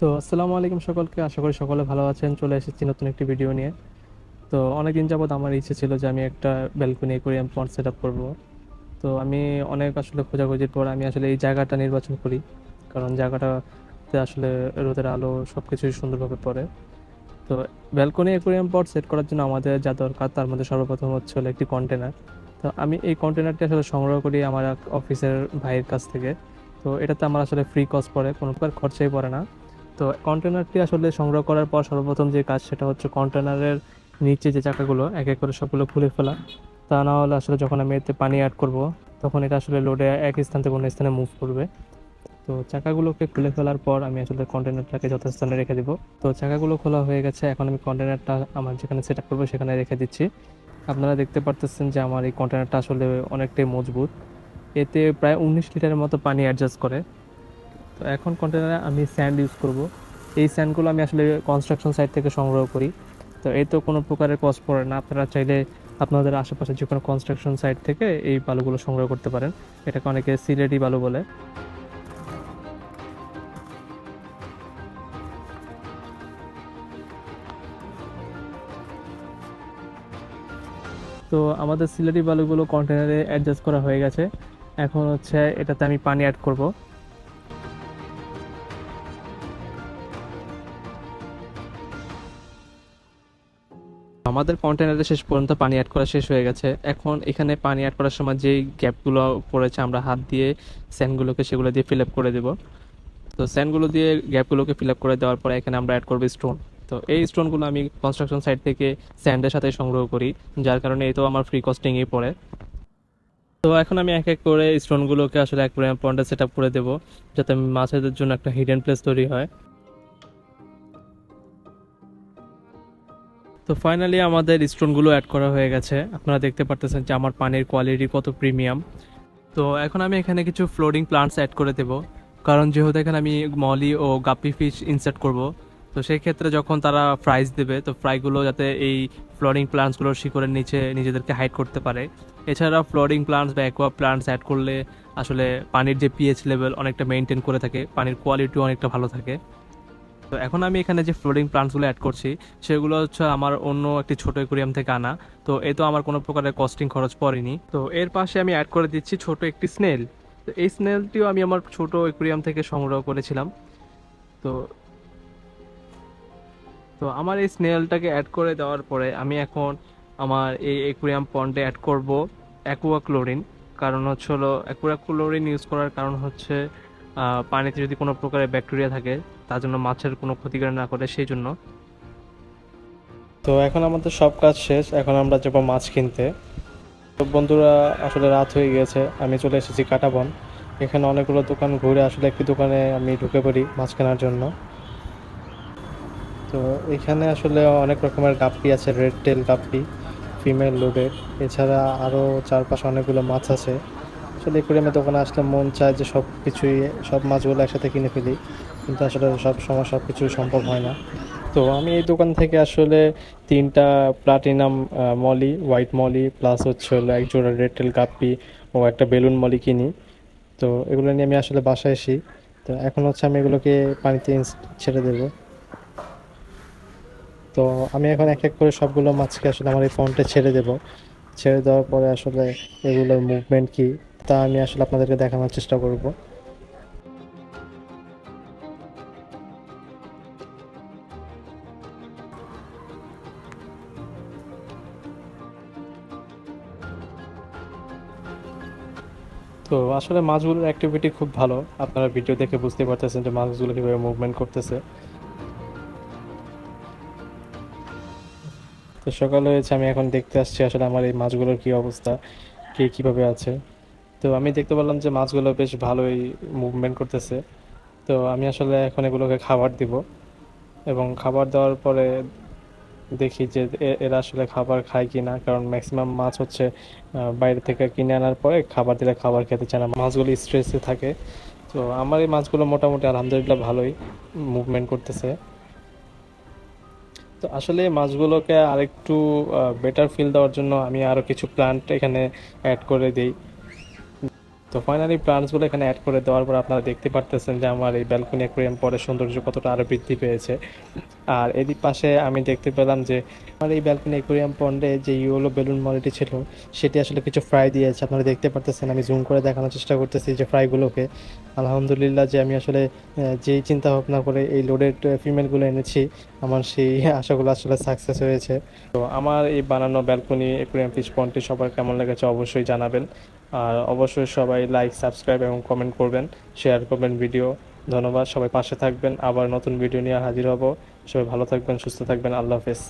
তো আসসালামু আলাইকুম সকলকে। আশা করি সকলে ভালো আছেন। চলে এসেছি নতুন একটি ভিডিও নিয়ে। তো অনেকদিন যাবত আমার ইচ্ছে ছিল যে আমি একটা balcony aquarium pond set up করব। তো আমি অনেক আসলে খোঁজাখুঁজির পর আমি আসলে এই জায়গাটা নির্বাচন করি। কারণ জায়গাটাতে আসলে রোদের আলো সব কিছুই সুন্দরভাবে পড়ে। তো ব্যালকনি অ্যাকোরিয়াম পট সেট করার জন্য আমাদের যা দরকার, তার মধ্যে সর্বপ্রথম হচ্ছে হলো একটি কন্টেনার তো আমি এই কন্টেনারটি আসলে সংগ্রহ করি আমার অফিসের ভাইয়ের কাছ থেকে। তো এটাতে আমার আসলে ফ্রি কস্ট পড়ে, কোনো প্রকার খরচাই পড়ে না। তো কন্টেনারটি আসলে সংগ্রহ করার পর সর্বপ্রথম যে কাজ সেটা হচ্ছে কন্টেনারের নিচে যে চাকাগুলো, এক এক করে সবগুলো খুলে ফেলা। তা না হলে আসলে যখন আমি এতে পানি অ্যাড করব, তখন এটা আসলে লোডে এক স্থান থেকে অন্য স্থানে মুভ করবে। তো চাকাগুলোকে খুলে ফেলার পর আমি আসলে কন্টেনারটাকে যথাস্থানে রেখে দিব। তো চাকাগুলো খোলা হয়ে গেছে, এখন আমি কন্টেনারটা আমার যেখানে সেট আপ করব সেখানে রেখে দিচ্ছি। আপনারা দেখতে পারতেছেন যে আমার এই কন্টেনারটা আসলে অনেকটাই মজবুত। এতে প্রায় উনিশ লিটারের মতো পানি অ্যাডজাস্ট করে। তো এখন কন্টেনারে আমি স্যান্ড ইউজ করব। এই স্যান্ডগুলো আমি আসলে কনস্ট্রাকশন সাইট থেকে সংগ্রহ করি। তো এই তো কোনো প্রকারের কষ্ট পড়ে না। আপনারা চাইলে আপনাদের আশেপাশে যে কোনো কনস্ট্রাকশন সাইট থেকে এই বালুগুলো সংগ্রহ করতে পারেন। এটাকে অনেকে সিলেটি বালু বলে। তো আমাদের সিলেটি বালুগুলো কন্টেনারে অ্যাডজাস্ট করা হয়ে গেছে। এখন হচ্ছে এটাতে আমি পানি অ্যাড করব। আমাদের কন্টেনারে শেষ পর্যন্ত পানি অ্যাড করা শেষ হয়ে গেছে। এখন এখানে পানি অ্যাড করার সময় যেই গ্যাপগুলো পড়েছে, আমরা হাত দিয়ে স্যান্ডগুলোকে সেগুলো দিয়ে ফিল আপ করে দেব। তো স্যান্ডগুলো দিয়ে গ্যাপগুলোকে ফিল আপ করে দেওয়ার পরে এখানে আমরা অ্যাড করব স্টোন তো এই স্টোনগুলো আমি কনস্ট্রাকশন সাইট থেকে স্যান্ডের সাথে সংগ্রহ করি, যার কারণে এই তো আমার ফ্রি কস্টিংয়েই পড়ে। তো এখন আমি এক এক করে স্টোনগুলোকে আসলে এক পয়েন্টে সেট আপ করে দেবো, যাতে মাছেদের জন্য একটা হিডেন প্লেস তৈরি হয়। তো ফাইনালি আমাদের স্টোনগুলো অ্যাড করা হয়ে গেছে। আপনারা দেখতে পারতেছেন যে আমার পানির কোয়ালিটি কত প্রিমিয়াম তো এখন আমি এখানে কিছু ফ্লোরিং প্লান্টস অ্যাড করে দেব। কারণ যেহেতু এখানে আমি মলি ও গাপ্পি ফিশ ইনসার্ট করব, তো সেই ক্ষেত্রে যখন তারা ফ্রাইজ দেবে, তো ফ্রাইগুলো যাতে এই ফ্লোরিং প্লান্টসগুলোর শিকড়ের নিচে নিজেদেরকে হাইড করতে পারে। এছাড়া ফ্লোরিং প্লান্টস বা অ্যাকোয়া প্লান্টস অ্যাড করলে আসলে পানির যে পিএইচ লেভেল অনেকটা মেনটেন করে থাকে, পানির কোয়ালিটিও অনেকটা ভালো থাকে। তো এখন আমি এখানে যে ফ্লোরিং প্লান্টসগুলো অ্যাড করছি, সেগুলো হচ্ছে আমার অন্য একটি ছোট অ্যাকুরিয়াম থেকে আনা। তো এ তো আমার কোনো প্রকারের কস্টিং খরচ পড়েনি। তো এর পাশে আমি অ্যাড করে দিচ্ছি ছোট একটি স্নেল তো এই স্নেলটিও আমি আমার ছোট অ্যাকুরিয়াম থেকে সংগ্রহ করেছিলাম। তো তো আমার এই স্নেলটাকে অ্যাড করে দেওয়ার পরে আমি এখন আমার এই অ্যাকুরিয়াম পন্ডে অ্যাড করব অ্যাকুয়া ক্লোরিন কারণ হচ্ছে হলো অ্যাকুয়া ক্লোরিন ইউজ করার কারণ হচ্ছে পানিতে যদি কোনো প্রকারের ব্যাকটেরিয়া থাকে, তার জন্য মাছের কোনো ক্ষতিকর না করে, সেই জন্য। তো এখন আমাদের সব কাজ শেষ। এখন আমরা যাব মাছ কিনতে। তো বন্ধুরা, আসলে রাত হয়ে গিয়েছে। আমি চলে এসেছি কাটাবন। এখানে অনেকগুলো দোকান ঘুরে আসলে একটি দোকানে আমি ঢুকে পড়ি মাছ কেনার জন্য। তো এখানে আসলে অনেক রকমের গাপ্পি আছে, red tail guppy, female loaded এছাড়া আরও চারপাশে অনেকগুলো মাছ আছে। আসলে একুরিয়ামে দোকানে আসলে মন চায় যে সব কিছুই, সব মাছগুলো একসাথে কিনে ফেলি। কিন্তু আসলে সব সময় সব কিছুই সম্ভব হয় না। তো আমি এই দোকান থেকে আসলে তিনটা platinum molly, white molly, plus হচ্ছে হলো এক জোড়া রেড টেল গাপ্পি ও একটা বেলুন মলি কিনি। তো এগুলো নিয়ে আমি আসলে বাসায় আসি তো এখন হচ্ছে আমি এগুলোকে পানিতে ছেড়ে দেবো। তো আমি এখন এক এক করে সবগুলো মাছকে আসলে আমার এই ফোনটা ছেড়ে দেব। ছেড়ে দেওয়ার পরে আসলে এগুলোর মুভমেন্ট কি? তা আমি আসলে আপনাদেরকে দেখানোর চেষ্টা করব। তো আসলে মাছগুলোর অ্যাক্টিভিটি খুব ভালো। আপনারা ভিডিও দেখে বুঝতে পারতেছেন যে মাছগুলো কীভাবে মুভমেন্ট করতেছে। তো সকালে হয়েছে, আমি এখন দেখতে আসছি আসলে আমার এই মাছগুলোর কী অবস্থা, কে কীভাবে আছে। তো আমি দেখতে পেলাম যে মাছগুলো বেশ ভালোই মুভমেন্ট করতেছে। তো আমি আসলে এখন এগুলোকে খাবার দিব এবং খাবার দেওয়ার পরে দেখি যে এরা আসলে খাবার খায় কি না কারণ ম্যাক্সিমাম মাছ হচ্ছে বাইরে থেকে কিনে আনার পরে খাবার দিলে খাবার খেতে চায় না, মাছগুলো স্ট্রেসে থাকে। তো আমার এই মাছগুলো মোটামুটি আলহামদুলিল্লাহ ভালোই মুভমেন্ট করতেছে। তো আসলে মাছগুলোকে আরেকটু বেটার ফিল দেওয়ার জন্য আমি আরও কিছু প্লান্ট এখানে অ্যাড করে দিই। তো ফাইনালি প্লান্টসগুলো এখানে অ্যাড করে দেওয়ার পর আপনারা দেখতে পারতেছেন যে আমার এই ব্যালকনি অ্যাকোরিয়াম পরে সৌন্দর্য কতটা আরও বৃদ্ধি পেয়েছে। আর এদিক পাশে আমি দেখতে পেলাম যে আমার এই ব্যালকনি অ্যাকোরিয়াম পন্ডে যে ইউলো বেলুন মলিটি ছিল, সেটি আসলে কিছু ফ্রাই দিয়েছে। আপনারা দেখতে পারতেছেন, আমি জুম করে দেখানোর চেষ্টা করতেছি যে ফ্রাইগুলোকে আলহামদুলিল্লাহ যে আমি আসলে যেই চিন্তা ভাবনা করে এই লোডেড ফিমেলগুলো এনেছি, আমার সেই আশাগুলো আসলে সাকসেস হয়েছে। তো আমার এই বানানো ব্যালকনি অ্যাকোরিয়াম ফিশ পন্ডটি সবার কেমন লেগেছে অবশ্যই জানাবেন। আর অবশ্যই সবাই লাইক সাবস্ক্রাইব এবং কমেন্ট করবেন শেয়ার করবেন ভিডিও ধন্যবাদ, সবাই পাশে থাকবেন। আবার নতুন ভিডিও নিয়ে হাজির হব। সবাই ভালো থাকবেন, সুস্থ থাকবেন। আল্লাহ হাফেজ।